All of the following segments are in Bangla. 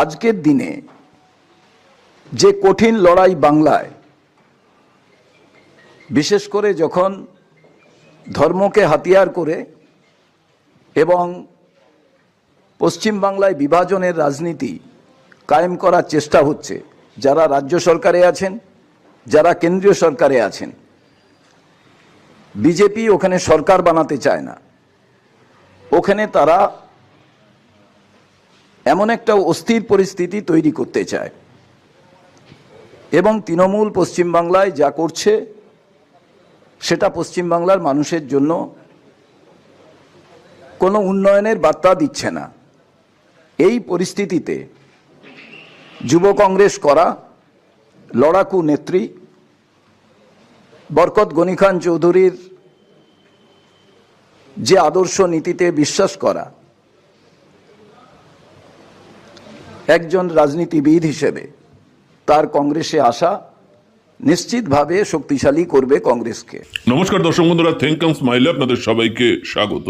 আজকের দিনে যে কঠিন লড়াই বাংলায়, বিশেষ করে যখন ধর্মকে হাতিয়ার করে এবং পশ্চিমবাংলায় বিভাজনের রাজনীতি কায়েম করার চেষ্টা হচ্ছে, যারা রাজ্য সরকারে আছেন, যারা কেন্দ্রীয় সরকারে আছেন, বিজেপি ওখানে সরকার বানাতে চায় না। ওখানে তারা এমন একটা অস্থির পরিস্থিতি তৈরি করতে চায়। এবং তৃণমূল পশ্চিমবাংলায় যা করছে, সেটা পশ্চিমবাংলার মানুষের জন্য কোনো উন্নয়নের বার্তা দিচ্ছে না। এই পরিস্থিতিতে যুব কংগ্রেস করা, লড়াকু নেত্রী বরকত গনি খান চৌধুরীর যে আদর্শ নীতিতে বিশ্বাস করা একজন রাজনীতিবিদ হিসেবে তার কংগ্রেসে আসা নিশ্চিতভাবে শক্তিশালী করবে কংগ্রেসকে। নমস্কার দর্শক বন্ধুরা থিঙ্ক অ্যান্ড স্মাইলে আপনাদের সবাইকে স্বাগত।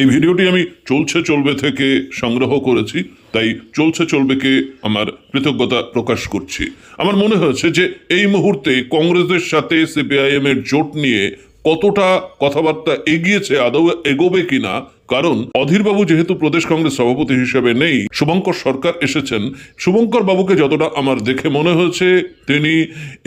এই ভিডিওটি আমি চলছে চলবে থেকে সংগ্রহ করেছি, তাই চলছে চলবেকে আমার কৃতজ্ঞতা প্রকাশ করছি। আমার মনে হয়েছে যে এই মুহূর্তে কংগ্রেসের সাথে সিপিআইএম এর জোট নিয়ে কতটা কথাবার্তা এগিয়েছে, আদৌ এগোবে কিনা কারণ অধীরবাবু যেহেতু প্রদেশ কংগ্রেস সভাপতি হিসেবে নেই, শুভঙ্কর সরকার এসেছেন। শুভঙ্কর বাবুকে যতটা আমার দেখে মনে হয়েছে, তিনি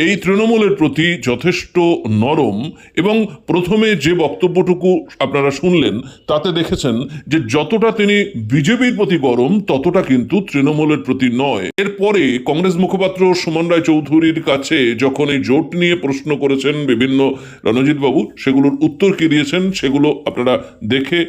এই তৃণমূলের প্রতি যথেষ্ট নরম এবং প্রথমে যে বক্তব্যটুকু আপনারা শুনলেন, তাতে দেখেছেন যে যতটা তিনি বিজেপির প্রতি গরম, ততটা কিন্তু তৃণমূলের প্রতি নয়। এরপরে কংগ্রেস মুখপাত্র সুমন রায় চৌধুরীর কাছে যখন এই জোট নিয়ে প্রশ্ন করেছেন বিভিন্ন রণজিৎ বাবু, সেগুলোর উত্তর কি দিয়েছেন, সেগুলো আপনারা দেখে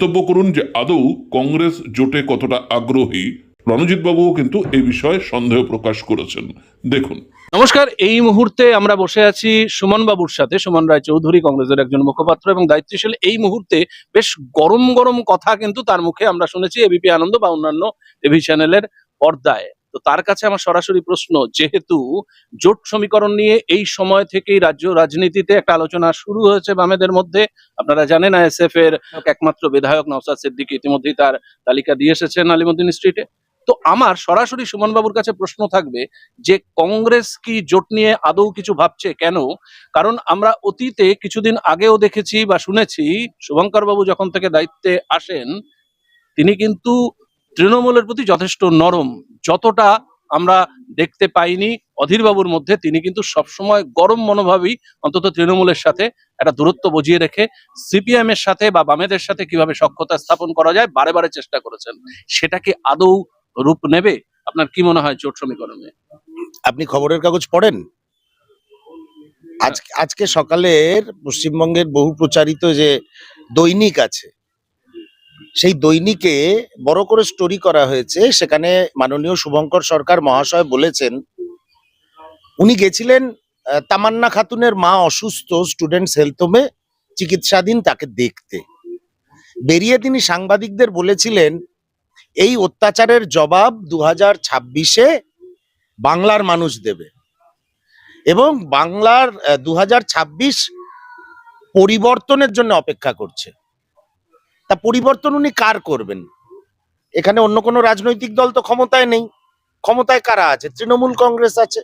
মন্তব্য করুন যে আদৌ কংগ্রেস জোটে কতটা আগ্রহী। রণজিৎ বাবুও কিন্তু এই বিষয়ে সন্দেহ প্রকাশ করেছেন। দেখুন। নমস্কার, এই মুহূর্তে আমরা বসে আছি সুমন বাবুর সাথে। সুমন রায় চৌধুরী কংগ্রেসের একজন মুখপাত্র এবং দায়িত্বশীল। এই মুহূর্তে বেশ গরম গরম কথা কিন্তু তার মুখে আমরা শুনেছি। এবিপি আনন্দ বা অন্যান্য টিভি চ্যানেলের পর্দায়। তো তার কাছে আমার সরাসরি প্রশ্ন যেহেতু জোট সমীকরণ নিয়ে এই সময় থেকেই রাজ্য রাজনীতিতে একটা আলোচনা শুরু হয়েছে বামেদের মধ্যে আপনারা জানেন আইএসএফ এর একমাত্র বিধায়ক নওসাদ সিদ্দিকী ইতিমধ্যেই তার তালিকা দিয়ে এসেছেন আলিমুদ্দিন স্ট্রিটে। তো আমার সরাসরি সুমন বাবুর কাছে প্রশ্ন থাকবে যে কংগ্রেস কি জোট নিয়ে আদৌ কিছু ভাবছে? কেন? কারণ আমরা অতীতে কিছুদিন আগেও দেখেছি বা শুনেছি শুভঙ্কর বাবু যখন থেকে দায়িত্বে আসেন তিনি কিন্তু তৃণমূলের প্রতি যথেষ্ট নরম। যতটা আমরা দেখতে পাইনি অধীর বাবুর মধ্যে, তিনি কিন্তু সবসময় গরম মনোভাবই অন্তত তৃণমূলের সাথে একটা দূরত্ব বজিয়ে রেখে সিপিএম এর সাথে বা বামেদের সাথে কীভাবে সক্ষতা স্থাপন করা যায়, বারে বারে চেষ্টা করেছেন। সেটা কি আদৌ রূপ নেবে? আপনার কি মনে হয় জোট সমীকরণে? আপনি খবরের কাগজ পড়েন? আজ, আজকে সকালের পশ্চিমবঙ্গের বহু প্রচারিত যে দৈনিক আছে সেই দৈনিকে বড় করে স্টোরি করা হয়েছে। সেখানে মাননীয় শুভঙ্কর সরকার মহাশয় বলেছেন, উনি গেছিলেন তামান্না খাতুনের মা অসুস্থ স্টুডেন্টস হেলথ হোমে চিকিৎসাধীন তাকে দেখতে। বেরিয়ে তিনি সাংবাদিকদের বলেছিলেন, এই অত্যাচারের জবাব দু হাজার ছাব্বিশে বাংলার মানুষ দেবে। এবং বাংলার দু পরিবর্তনের জন্য অপেক্ষা করছে। তা পরিবর্তন উনি কার করবেন? এখানে অন্য কোনো রাজনৈতিক দল তো ক্ষমতায় নেই। ক্ষমতায় কারা আছে? তৃণমূল কংগ্রেস আছে।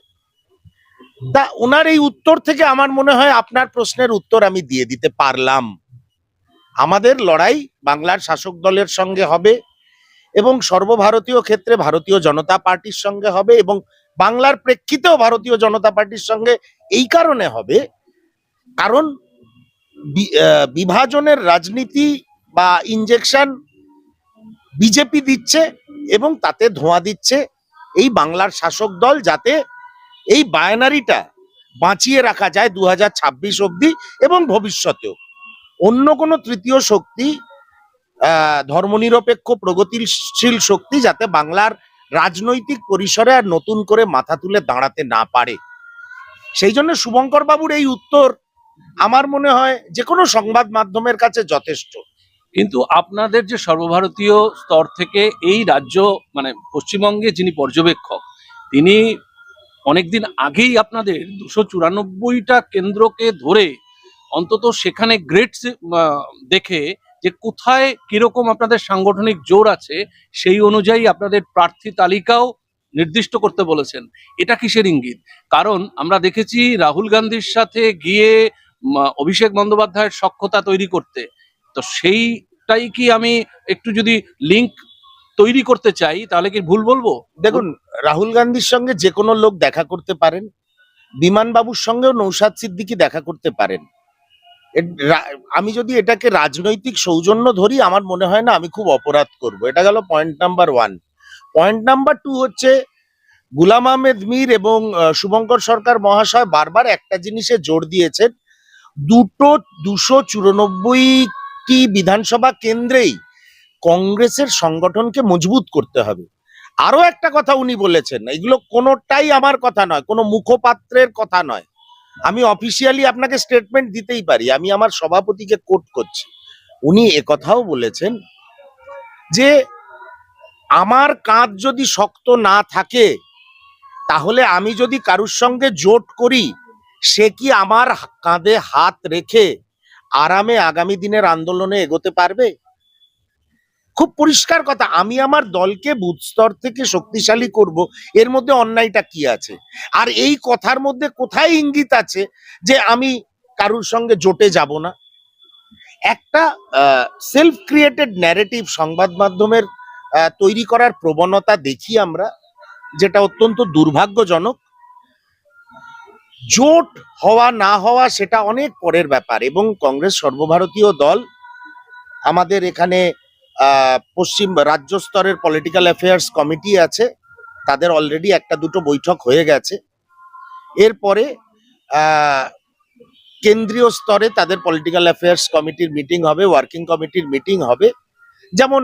তা ওনার এই উত্তর থেকে আমার মনে হয় আপনার প্রশ্নের উত্তর আমি দিয়ে দিতে পারলাম। আমাদের লড়াই বাংলার শাসক দলের সঙ্গে হবে এবং সর্বভারতীয় ক্ষেত্রে ভারতীয় জনতা পার্টির সঙ্গে হবে এবং বাংলার প্রেক্ষিতেও ভারতীয় জনতা পার্টির সঙ্গে এই কারণে হবে। কারণ বিভাজনের রাজনীতি বা ইনজেকশন বিজেপি দিচ্ছে এবং তাতে ধোঁয়া দিচ্ছে এই বাংলার শাসক দল যাতে এই বায়নারিটা বাঁচিয়ে রাখা যায় দু হাজার ছাব্বিশ অব্দি এবং ভবিষ্যতেও। অন্য কোনো তৃতীয় শক্তি ধর্মনিরপেক্ষ প্রগতিশীল শক্তি যাতে বাংলার রাজনৈতিক পরিসরে আর নতুন করে মাথা তুলে দাঁড়াতে না পারে। সেই জন্য শুভঙ্কর বাবুর এই উত্তর আমার মনে হয় যে কোনো সংবাদ মাধ্যমের কাছে যথেষ্ট। কিন্তু আপনাদের যে সর্বভারতীয় স্তর থেকে এই রাজ্য মানে পশ্চিমবঙ্গে যিনি পর্যবেক্ষক, তিনি অনেকদিন আগেই আপনাদের দুশো চুরানব্বইটা কেন্দ্রকে ধরে অন্তত সেখানে গ্রেড দেখে যে কোথায় কীরকম আপনাদের সাংগঠনিক জোর আছে, সেই অনুযায়ী আপনাদের প্রার্থী তালিকাও নির্দিষ্ট করতে বলেছেন। এটা কিসের ইঙ্গিত? কারণ আমরা দেখেছি রাহুল গান্ধীর সাথে গিয়ে অভিষেক বন্দ্যোপাধ্যায়ের সক্ষতা তৈরি করতে। তো সেইটাই কি আমি একটু যদি লিংক তৈরি করতে চাই, তাহলে কি ভুল বলব? দেখুন, রাহুল গান্ধীর সঙ্গে যে কোনো লোক দেখা করতে পারেন। বিমান বাবুর সঙ্গেও নৌসাদ সিদ্দিকি দেখা করতে পারেন। আমি যদি এটাকে রাজনৈতিক সৌজন্য ধরি, আমার মনে হয় না আমি খুব অপরাধ করব। এটা গেল point number one point number two হচ্ছে, গুলাম আহমেদ মীর এবং শুভঙ্কর সরকার মহাশয় বারবার একটা জিনিসে জোর দিয়েছেন। দুটো দুশো চুরানব্বইটি বিধানসভা কেন্দ্রেই কংগ্রেসের সংগঠনকে মজবুত করতে হবে? আরও একটা কথা উনি বলেছেন, এগুলো কোনোটাই আমার কথা নয়, কোনো মুখপাত্রের কথা নয়। আমি অফিসিয়ালি আপনাকে স্টেটমেন্ট দিতেই পারি, আমি আমার সভাপতিকে কোট করছি। উনি কথাও বলেছেন যে, আমার কাঁধ যদি শক্ত না থাকে, তাহলে আমি যদি কারুর সঙ্গে জোট করি, সে কি আমার কাঁধে হাত রেখে আরামে আগামী দিনের আন্দোলনে এগোতে পারবে? খুব পরিষ্কার কথা, আমি আমার দলকে বুথ স্তর থেকে শক্তিশালী করব, এর মধ্যে অন্যায়টা কি আছে? আর এই কথার মধ্যে কোথায় ইঙ্গিত আছে যে আমি কারুর সঙ্গে জোটে যাব না? একটা সেলফ ক্রিয়েটেড ন্যারেটিভ সংবাদ মাধ্যমের তৈরি করার প্রবণতা দেখি আমরা, যেটা অত্যন্ত দুর্ভাগ্যজনক। জোট হওয়া, না হওয়া সেটা অনেক পরের ব্যাপার এবং কংগ্রেস সর্বভারতীয় দল আমাদের এখানে পশ্চিম রাজ্য স্তরের পলিটিক্যাল অ্যাফেয়ার্স কমিটি আছে। তাদের অলরেডি একটা দুটো বৈঠক হয়ে গেছে। এরপরে কেন্দ্রীয় স্তরে তাদের পলিটিক্যাল অ্যাফেয়ার্স কমিটির মিটিং হবে ওয়ার্কিং কমিটির মিটিং হবে। যেমন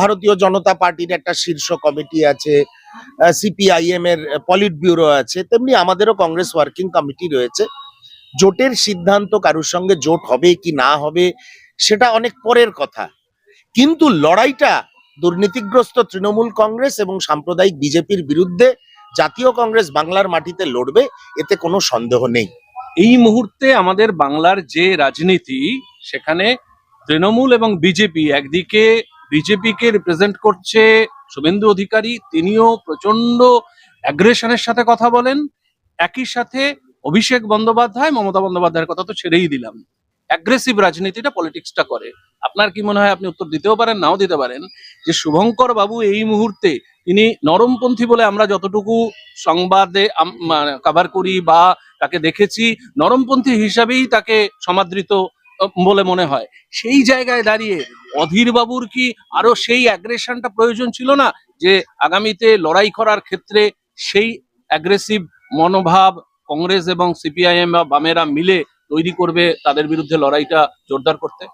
ভারতীয় জনতা পার্টির একটা শীর্ষ কমিটি আছে সিপিআইএম এর পলিট ব্যুরো আছে, তেমনি আমাদেরও কংগ্রেস ওয়ার্কিং কমিটি রয়েছে। জোটের সিদ্ধান্ত কারুর সঙ্গে জোট হবে কি না হবে, সেটা অনেক পরের কথা। কিন্তু লড়াইটা দুর্নীতিগ্রস্ত তৃণমূল কংগ্রেস এবং সাম্প্রদায়িক বিজেপির বিরুদ্ধে জাতীয় কংগ্রেস বাংলার মাটিতে লড়বে, এতে কোনো সন্দেহ নেই। এই মুহূর্তে আমাদের বাংলার যে রাজনীতি, সেখানে তৃণমূল এবং বিজেপি একদিকে বিজেপিকে রিপ্রেজেন্ট করছে শুভেন্দু অধিকারী, তিনিও প্রচণ্ড অ্যাগ্রেশনের সাথে কথা বলেন। একই সাথে অভিষেক বন্দ্যোপাধ্যায়, মমতা বন্দ্যোপাধ্যায়ের কথা তো ছেড়েই দিলাম। অ্যাগ্রেসিভ রাজনীতিটা পলিটিক্সটা করে। আপনার কি মনে হয় আপনি উত্তর দিতেও পারেন, নাও দিতে পারেন, যে শুভঙ্কর বাবু এই মুহূর্তে তিনি নরমপন্থী বলে আমরা যতটুকু সংবাদে কভার করি বা তাকে দেখেছি, নরমপন্থী হিসাবেই তাকে সমাদৃত বলে মনে হয়। সেই জায়গায় দাঁড়িয়ে অধীর বাবুর কি আরও সেই অ্যাগ্রেশনটা প্রয়োজন ছিল না? যে আগামীতে লড়াই করার ক্ষেত্রে সেই অ্যাগ্রেসিভ মনোভাব কংগ্রেস এবং সিপিআইএম বা বামেরা মিলে তৈরি করবে তাদের বিরুদ্ধে লড়াইটা জোরদার করতে?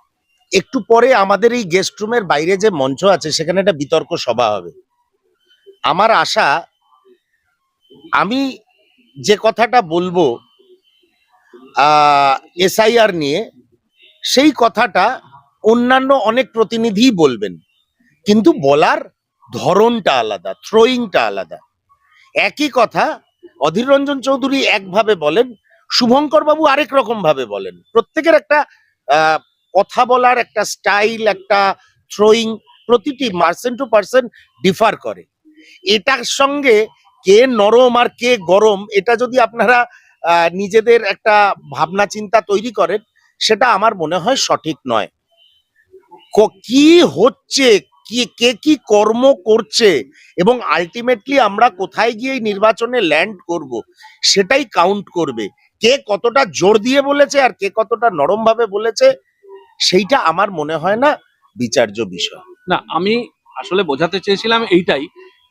একটু পরে আমাদের এই গেস্ট রুমের বাইরে যে মঞ্চ আছে, সেখানে একটা বিতর্ক সভা হবে। আমার আশা, আমি যে কথাটা বলব এসআইআর নিয়ে সেই কথাটা অন্যান্য অনেক প্রতিনিধিই বলবেন, কিন্তু বলার ধরনটা আলাদা থ্রোয়িংটা আলাদা। একই কথা অধীর রঞ্জন চৌধুরী একভাবে বলেন, শুভঙ্কর বাবু আরেক রকম ভাবে বলেন। প্রত্যেকের একটা কথা বলার একটা স্টাইল একটা থ্রোয়িং প্রতিটি পার্সন টু পার্সন ডিফার করে। এটার সঙ্গে কে নরম আর কে গরম, এটা যদি আপনারা নিজেদের একটা ভাবনা চিন্তা তৈরি করেন সেটা আমার মনে হয় সঠিক নয়। ক- হচ্ছে? কি, কে কি কর্ম করছে? এবং আলটিমেটলি আমরা কোথায় গিয়ে নির্বাচনে ল্যান্ড করব? সেটাই কাউন্ট করবে। কে কতটা জোর দিয়ে বলেছে আর কে কতটা নরম ভাবে বলেছে, সেইটা আমার মনে হয় না বিচার্য বিষয়। না, আমি আসলে বোঝাতে চেয়েছিলাম এইটাই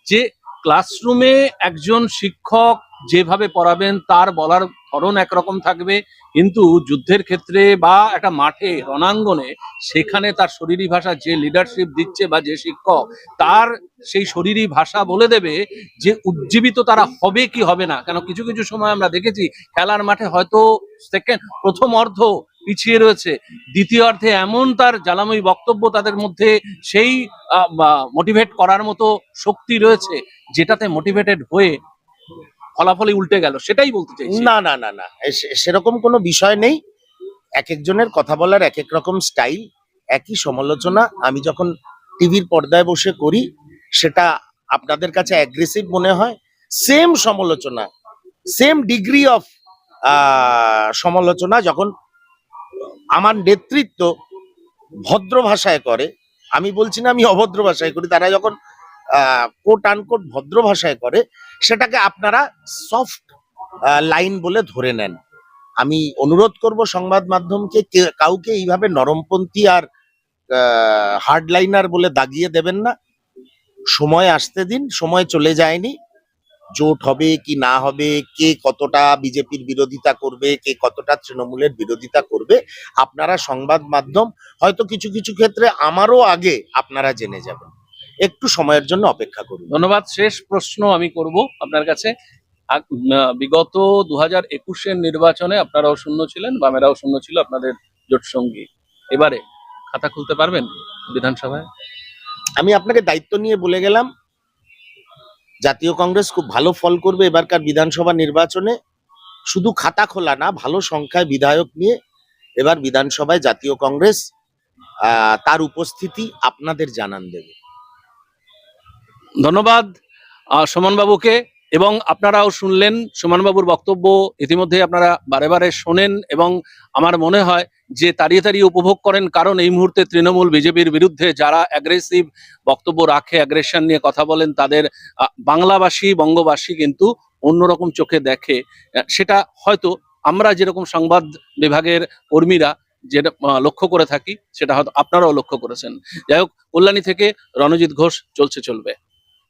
যে ক্লাসরুমে একজন শিক্ষক যেভাবে পড়াবেন, তার বলার ধরন একরকম থাকবে, কিন্তু যুদ্ধের ক্ষেত্রে বা একটা মাঠে রণাঙ্গনে সেখানে তার শরীরী ভাষা যে লিডারশিপ দিচ্ছে বা যে শিক্ষক, তার সেই শরীরী ভাষা বলে দেবে যে উজ্জীবিত তারা হবে কি হবে না। কেন কিছু কিছু সময় আমরা দেখেছি খেলার মাঠে হয়তো সেকেন্ড প্রথম অর্ধ পিছিয়ে রয়েছে, দ্বিতীয় অর্ধে এমন তার জ্বালাময়ী বক্তব্য তাদের মধ্যে সেই মোটিভেট করার মতো শক্তি রয়েছে, যেটাতে মোটিভেটেড হয়ে ফলাফলই উল্টে গেল, সেটাই বলতে চাইছি। না না না না সেরকম কোনো বিষয় নেই। এক একজনের কথা বলার এক এক রকম স্টাইল, একই সমালোচনা। আমি যখন টিভির পর্দায় বসে করি, সেটা আপনাদের কাছে অ্যাগ্রেসিভ মনে হয়। সেম সমালোচনা সেম ডিগ্রি অফ সমালোচনা যখন আমার নেতৃত্ব ভদ্র ভাষায় করে, আমি বলছি না আমি অভদ্র ভাষায় করি, তারা যখন কোট আনকোট ভদ্র ভাষায় করে, সেটাকে আপনারা সফট লাইন বলে ধরে নেন। আমি অনুরোধ করব সংবাদ মাধ্যমকে কাউকে এইভাবে নরমপন্থী আর হার্ডলাইনার বলে দাগিয়ে দেবেন না। সময় আসতে দিন, সময় চলে যায়নি। জোট হবে কি না হবে, কে কতটা বিজেপির বিরোধিতা করবে, কে কতটা তৃণমূলের বিরোধিতা করবে, আপনারা সংবাদ মাধ্যম, হয়তো কিছু কিছু ক্ষেত্রে আমারও আগে আপনারা জেনে যাবেন। একটু সময়ের জন্য অপেক্ষা করুন। ধন্যবাদ। শেষ প্রশ্ন আমি করব আপনার কাছে। বিগত দু হাজার একুশের নির্বাচনে আপনারাও শূন্য ছিলেন বামেরাও শূন্য ছিল আপনাদের জোট সঙ্গী। এবারে খাতা খুলতে পারবেন বিধানসভায়? আমি আপনাকে দায়িত্ব নিয়ে বলে গেলাম জাতীয় কংগ্রেস খুব ভালো ফল করবে এবারকার বিধানসভা নির্বাচনে। শুধু খাতা খোলা না ভালো সংখ্যায় বিধায়ক নিয়ে এবার বিধানসভায় জাতীয় কংগ্রেস আহ, তার উপস্থিতি আপনাদের জানান দেবে। ধন্যবাদ সুমনবাবুকে। এবং আপনারাও শুনলেন সুমনবাবুর বক্তব্য ইতিমধ্যে আপনারা বারে বারে শোনেন এবং আমার মনে হয় যে তাড়িয়ে তাড়িয়ে উপভোগ করেন, কারণ এই মুহূর্তে তৃণমূল বিজেপির বিরুদ্ধে যারা অ্যাগ্রেসিভ বক্তব্য রাখে অ্যাগ্রেশন নিয়ে কথা বলেন, তাদের বাংলাভাষী বঙ্গবাসী কিন্তু অন্যরকম চোখে দেখে। সেটা হয়তো আমরা যেরকম সংবাদ বিভাগের কর্মীরা যেটা লক্ষ্য করে থাকি, সেটা হয়তো আপনারাও লক্ষ্য করেছেন। যাই হোক, কল্যাণী থেকে রণজিৎ ঘোষ, চলছে, চলবে।